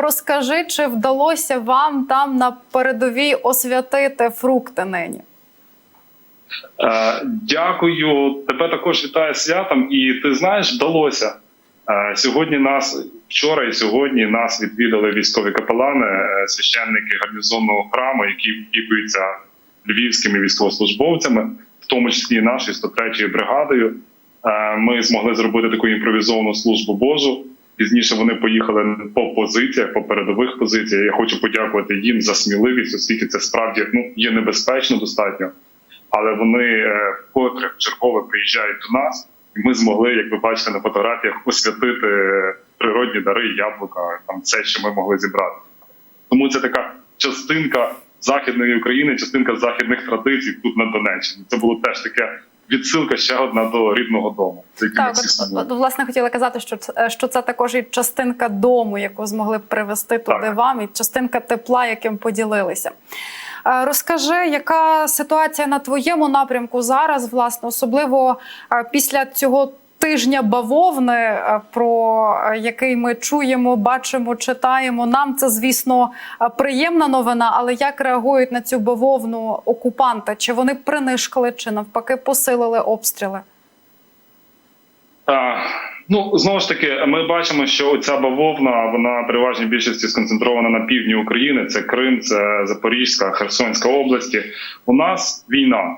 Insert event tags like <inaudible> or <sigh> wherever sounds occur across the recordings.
розкажи, чи вдалося вам там на передовій освятити фрукти нині? Е, Дякую. Тебе також вітаю святом. І ти знаєш, вдалося. Е, Сьогодні нас вчора і сьогодні нас відвідали військові капелани, е, священники гарнізонного храму, які опікуються львівськими військовослужбовцями, в тому числі нашою 103-ю бригадою. Е, Ми змогли зробити таку імпровізовану службу Божу. Пізніше вони поїхали по позиціях, по передових позиціях. Я хочу подякувати їм за сміливість, оскільки це справді ну є небезпечно достатньо але вони е, вкотре чергове приїжджають до нас, і ми змогли, як ви бачите на фотографіях, освятити природні дари, яблука, там все, що ми могли зібрати. Тому це така частинка західної України, частинка західних традицій тут на Донеччині. Це було теж таке відсилка ще одна до рідного дому. Так, от, власне хотіла казати, що це що це також і частинка дому, яку змогли привезти туди Так. вам, і частинка тепла, яким поділилися. Е, Розкажи, яка ситуація на твоєму напрямку зараз, власне, особливо е, після цього тижня бавовни, е, про е, який ми чуємо, бачимо, читаємо. Нам це, звісно, е, приємна новина, але як реагують на цю бавовну окупанти? Чи вони принишкли, чи навпаки посилили обстріли? А, ну знову ж таки, ми бачимо, що ця бавовна вона переважній більшості сконцентрована на півдні України. Це Крим, це Запорізька, Херсонська області. У нас війна.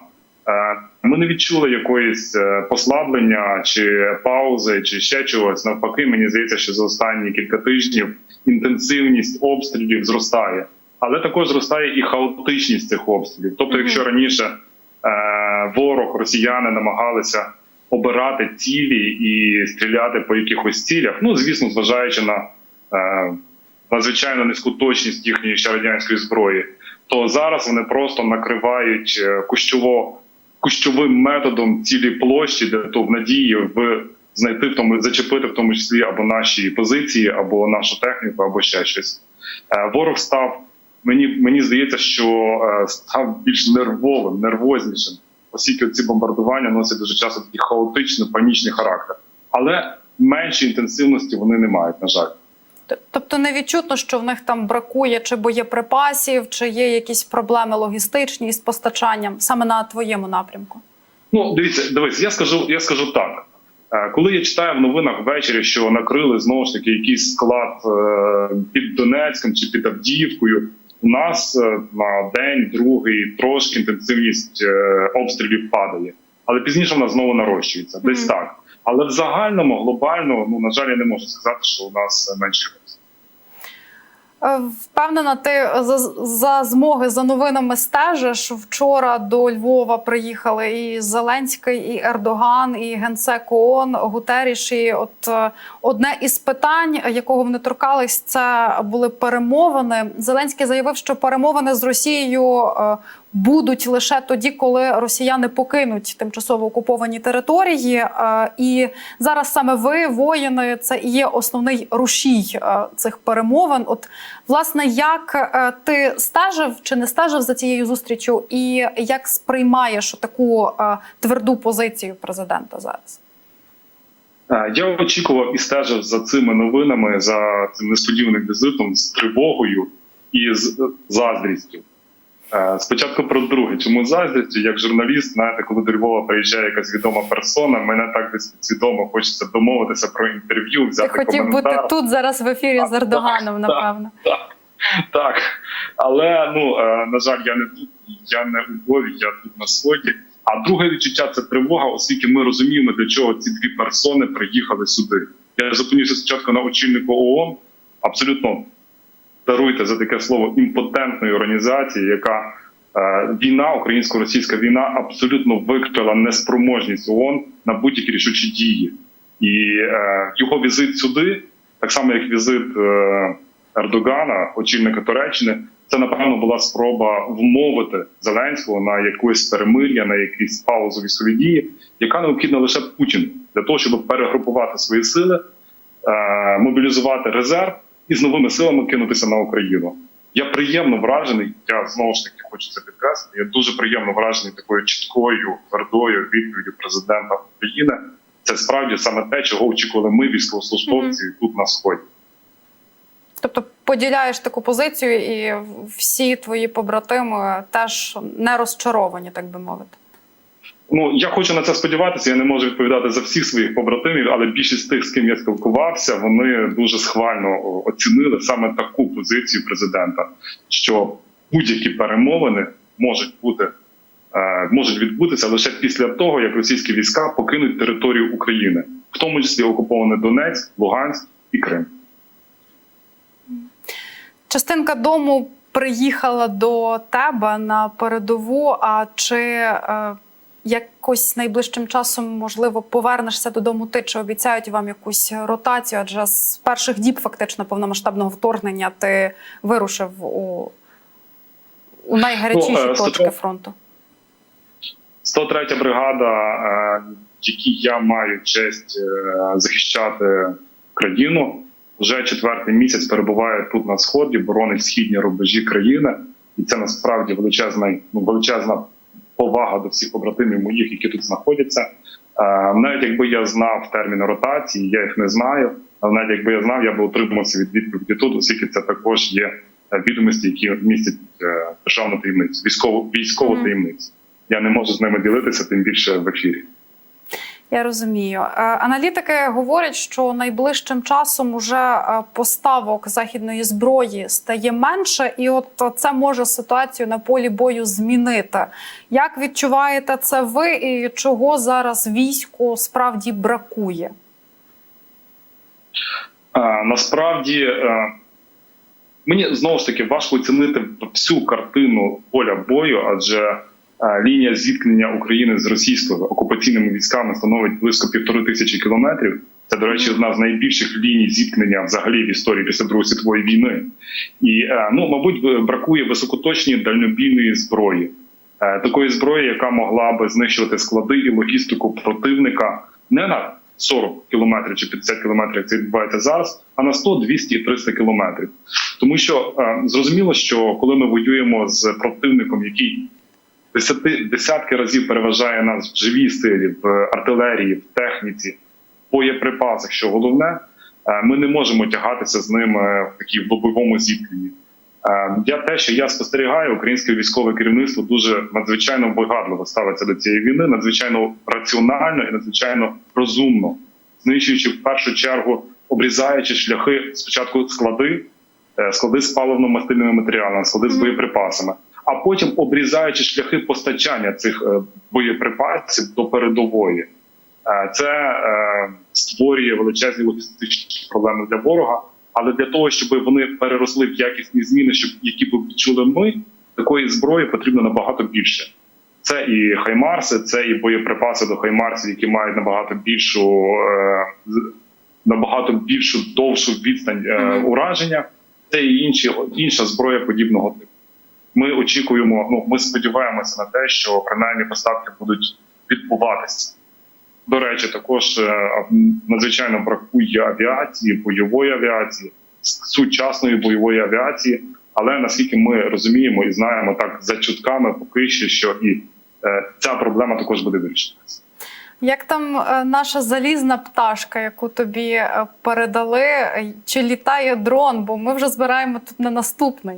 Е, Ми не відчули якоїсь е, послаблення чи паузи, чи ще чогось. Навпаки, мені здається, що за останні кілька тижнів інтенсивність обстрілів зростає, але також зростає і хаотичність цих обстрілів. Тобто, якщо раніше е, ворог, росіяни намагалися обирати цілі і стріляти по якихось цілях. Ну звісно, зважаючи на е, надзвичайно низьку точність їхньої ще радянської зброї, то зараз вони просто накривають кущово кущовим методом цілі площі, для того в надії в знайти в тому, зачепити в тому числі або наші позиції, або нашу техніку, або ще щось. Е, ворог став. Мені мені здається, що е, став більш нервовим, нервознішим, оскільки ці бомбардування носять дуже часто такий хаотичний, панічний характер, але меншої інтенсивності вони не мають, на жаль. Тобто не відчутно, що в них там бракує чи боєприпасів, чи є якісь проблеми логістичні з постачанням саме на твоєму напрямку. Ну, дивіться, дивись, я скажу, я скажу так. Е, Коли я читаю в новинах ввечері, що накрили знову ж таки якийсь склад е, під Донецьком чи під Авдіївкою, у нас е, на день, другий трошки інтенсивність обстрілів падає, але пізніше вона знову нарощується. Десь Мгм. так. Але в загальному, глобально, ну на жаль, я не можу сказати, що у нас менше Впевнена, ти за, за змоги за новинами стежиш. Вчора до Львова приїхали і Зеленський, і Ердоган, і генсек ООН, Гутеріш. І от е, одне із питань, якого вони торкались, це були перемовини. Зеленський заявив, що перемовини з Росією е, будуть лише тоді, коли росіяни покинуть тимчасово окуповані території. Е, І зараз саме ви, воїни, це і є основний рушій е, цих перемовин. От власне, як е, ти стежив чи не стежив за цією зустрічю, і як сприймаєш таку тверду позицію президента зараз? Я очікував і стежив за цими новинами, за цим несподіваним візитом з тривогою і з заздрістю. Е, Спочатку про друге. Чому з заздрістю? Як журналіст, знаєте, коли до Львова приїжджає якась відома персона, мене так десь свідомо хочеться домовитися про інтерв'ю, Ти взяти хотів бути тут зараз в ефірі з Ердоганом, так, напевно. Так, так. Але ну е, на жаль, я не тут, я не у Львові, я тут на сході. А друге відчуття це тривога, оскільки ми розуміємо, для чого ці дві персони приїхали сюди. Я зупинився спочатку на очільнику ООН, абсолютно даруйте за таке слово імпотентної організації, яка е, війна, українсько-російська війна, абсолютно викрила неспроможність ООН на будь-які рішучі дії. І е, його візит сюди, так само як візит е, Ердогана, очільника Туреччини, це напевно була спроба вмовити Зеленського на якусь перемир'я, на якісь паузу військові дії, яка необхідна лише Путіну для того, щоб перегрупувати свої сили, е, мобілізувати резерв і з новими силами кинутися на Україну. Я приємно вражений. Я знову ж таки хочу це підкреслити. Я дуже приємно вражений такою чіткою, твердою відповіддю президента України. Це справді саме те, чого очікували ми, військовослужбовці, тут на сході. Тобто поділяєш таку позицію, і всі твої побратими теж не розчаровані, так би мовити. Ну я хочу на це сподіватися. Я не можу відповідати за всіх своїх побратимів, але більшість тих, з ким я спілкувався, вони дуже схвально оцінили саме таку позицію президента, що будь-які перемовини можуть бути е, можуть відбутися лише після того, як російські війська покинуть територію України, в тому числі окупований Донецьк, Луганськ і Крим. Частинка дому приїхала до тебе на передову. А чи е, якось найближчим часом можливо повернешся додому? Ти чи обіцяють вам якусь ротацію? Адже з перших діб фактично повномасштабного вторгнення ти вирушив у, у найгарячіші Ну, е, точки фронту. 103 бригада, е, в якій я маю честь е, захищати країну, вже четвертий місяць перебуває тут на сході, боронить східні рубежі країни, і це насправді величезна, ну, величезна повага до всіх побратимів моїх, які тут знаходяться. Е, Навіть якби я знав терміни ротації, я їх не знаю. Але навіть якби я знав, я би утримався від відповіді тут, оскільки це також є е, відомості, які містять е, державну таємницю, військову військову Мгм. таємницю. Я не можу з ними ділитися, тим більше в ефірі. Я розумію. Е, Аналітики говорять, що найближчим часом уже е, поставок західної зброї стає менше, і от це може ситуацію на полі бою змінити. Як відчуваєте це ви, і чого зараз війську справді бракує? А, насправді е, мені знову ж таки важко оцінити всю картину поля бою, адже е, лінія зіткнення України з російськими окупаційними військами становить близько півтори тисячі кілометрів. Це, до речі, одна з найбільших ліній зіткнення взагалі в історії після Другої світової війни. І е, ну, мабуть, бракує високоточної дальнобійної зброї, Е, такої зброї, яка могла би знищувати склади і логістику противника не на 40 кілометрів чи 50 кілометрів, як це відбувається зараз, а на 100, 200 і 300 кілометрів. Тому що е, зрозуміло, що коли ми воюємо з противником, який десяти десятки разів переважає нас в живій силі, в артилерії, в техніці, в боєприпасах, що головне, е, ми не можемо тягатися з ним е, в такій лобовому зіткненні. Е, Я те, що я спостерігаю, українське військове керівництво дуже надзвичайно вигадливо ставиться до цієї війни, надзвичайно раціонально і надзвичайно розумно, знищуючи в першу чергу, обрізаючи шляхи спочатку склади, склади з паливно-мастильними матеріалами, склади з боєприпасами, а потім обрізаючи шляхи постачання цих е, боєприпасів до передової. Е, Це е, створює величезні логістичні проблеми для ворога. Але для того, щоб вони переросли в якісні зміни, щоб які б відчули ми, такої зброї потрібно набагато більше. Це і хаймарси, це і боєприпаси до хаймарсів, які мають набагато більшу, набагато більшу довшу відстань ураження. Це і інші інша зброя подібного типу. Ми очікуємо. Ну ми сподіваємося на те, що принаймні поставки будуть відбуватися. До речі, також е, надзвичайно бракує авіації, бойової авіації, сучасної бойової авіації. Але наскільки ми розуміємо і знаємо так за чутками, поки що, що і е, ця проблема також буде вирішуватися. Як там е, наша залізна пташка, яку тобі е, передали, чи літає дрон? Бо ми вже збираємо тут на наступний.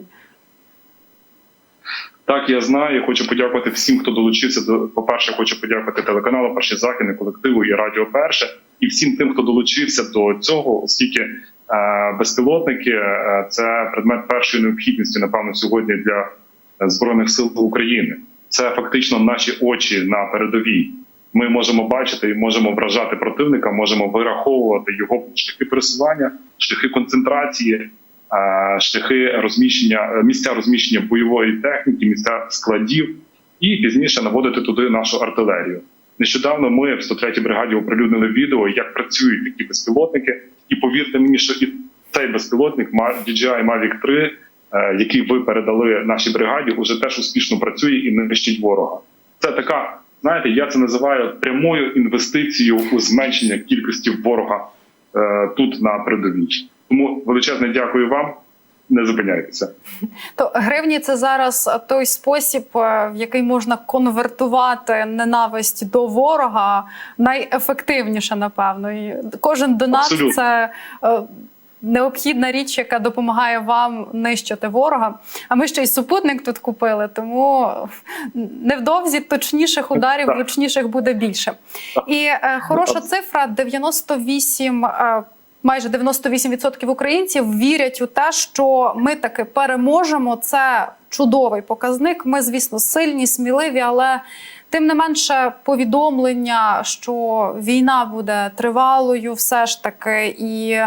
Так, я знаю. Хочу подякувати всім, хто долучився до. По-перше, хочу подякувати телеканалу Перший західний колективу і Радіо Перше, і всім тим, хто долучився до цього, оскільки е, безпілотники е, це предмет першої необхідності, напевно, сьогодні для збройних сил України. Це фактично наші очі на передовій. Ми можемо бачити і можемо вражати противника, можемо вираховувати його шляхи пересування, шляхи концентрації, шляхи розміщення, е, місця розміщення бойової техніки, місця складів, і пізніше наводити туди нашу артилерію. Нещодавно ми в 103-й бригаді оприлюднили відео, як працюють такі безпілотники, і повірте мені, що і цей безпілотник DJI Mavic 3, е, який ви передали нашій бригаді, уже теж успішно працює і нищить ворога. Це така, знаєте, я це називаю прямою інвестицією у зменшення кількості ворога е, тут на передовій. Тому величезне дякую вам. Не зупиняйтеся. То гривні це зараз той спосіб, е, в який можна конвертувати ненависть до ворога найефективніше, напевно. І кожен донат Абсолютно. це е, необхідна річ, яка допомагає вам нищити ворога. А ми ще й супутник тут купили, тому невдовзі точніших ударів, Так. влучніших буде більше. І е, хороша цифра: 98, е, майже 98% українців вірять у те, що ми таки переможемо. Це чудовий показник. Ми, звісно, сильні, сміливі, але тим не менше повідомлення, що війна буде тривалою, все ж таки, і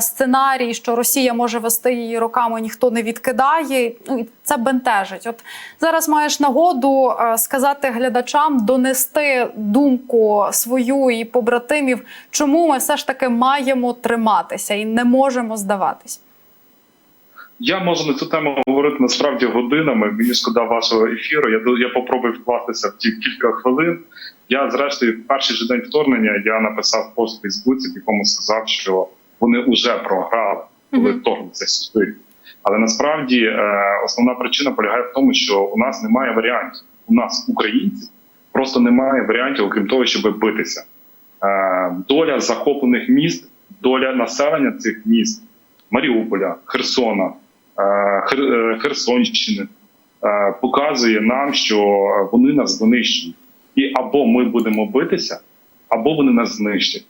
сценарій, що Росія може вести її роками, ніхто не відкидає. Ну це бентежить. От зараз маєш нагоду сказати глядачам, донести думку свою і побратимів, чому ми все ж таки маємо триматися і не можемо здаватись. Я можу на цю тему говорити насправді годинами. Мені шкода вашого ефіру. Я я попробую вкластися в ті кілька хвилин. Я, зрештою, перший же день вторгнення я написав пост у Фейсбуці, в якому сказав, що вони вже програли, коли вторгнуться сюди. Але насправді е, основна причина полягає в тому, що у нас немає варіантів. У нас, українців, просто немає варіантів, окрім того, щоб битися. Е, доля захоплених міст, доля населення цих міст Маріуполя, Херсона, Хер- Херсонщини е, показує нам, що вони нас винищують. І або ми будемо битися, або вони нас знищать.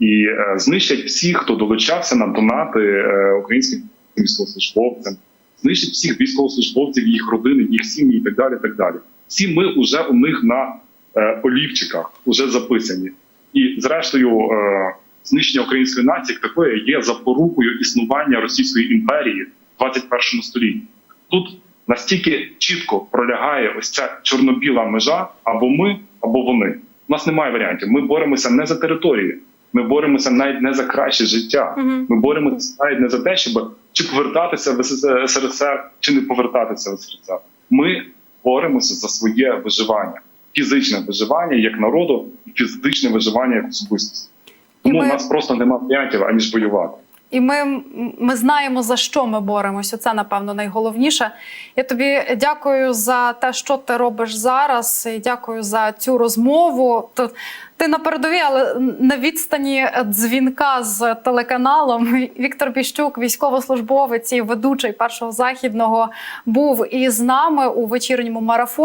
І е, знищать всіх, хто долучався на донати е, українським військовослужбовцям, знищать всіх військовослужбовців, їх родини, їх сім'ї і так далі. так далі. Всі ми вже у них на е, олівчиках вже записані. І зрештою, е, знищення української нації такої є запорукою існування Російської імперії 21 столітті. Тут настільки чітко пролягає ось ця чорно-біла межа або ми, або вони. У нас немає варіантів. Ми боремося не за територію, ми боремося навіть не за краще життя. Ми боремося навіть не за те, щоб чи повертатися в СРСР, чи не повертатися в СРСР. Ми боремося за своє виживання, фізичне виживання як народу, і фізичне виживання як особистості. Тому ми- у нас просто немає варіантів аніж воювати. І ми, ми знаємо, за що ми боремося. Це, напевно, найголовніше. Я тобі дякую за те, що ти робиш зараз. І дякую за цю розмову. Ти на передовій, але на відстані дзвінка з телеканалом. <laughs> Віктор Піщук, військовослужбовець і ведучий першого західного, був із нами у вечірньому марафоні.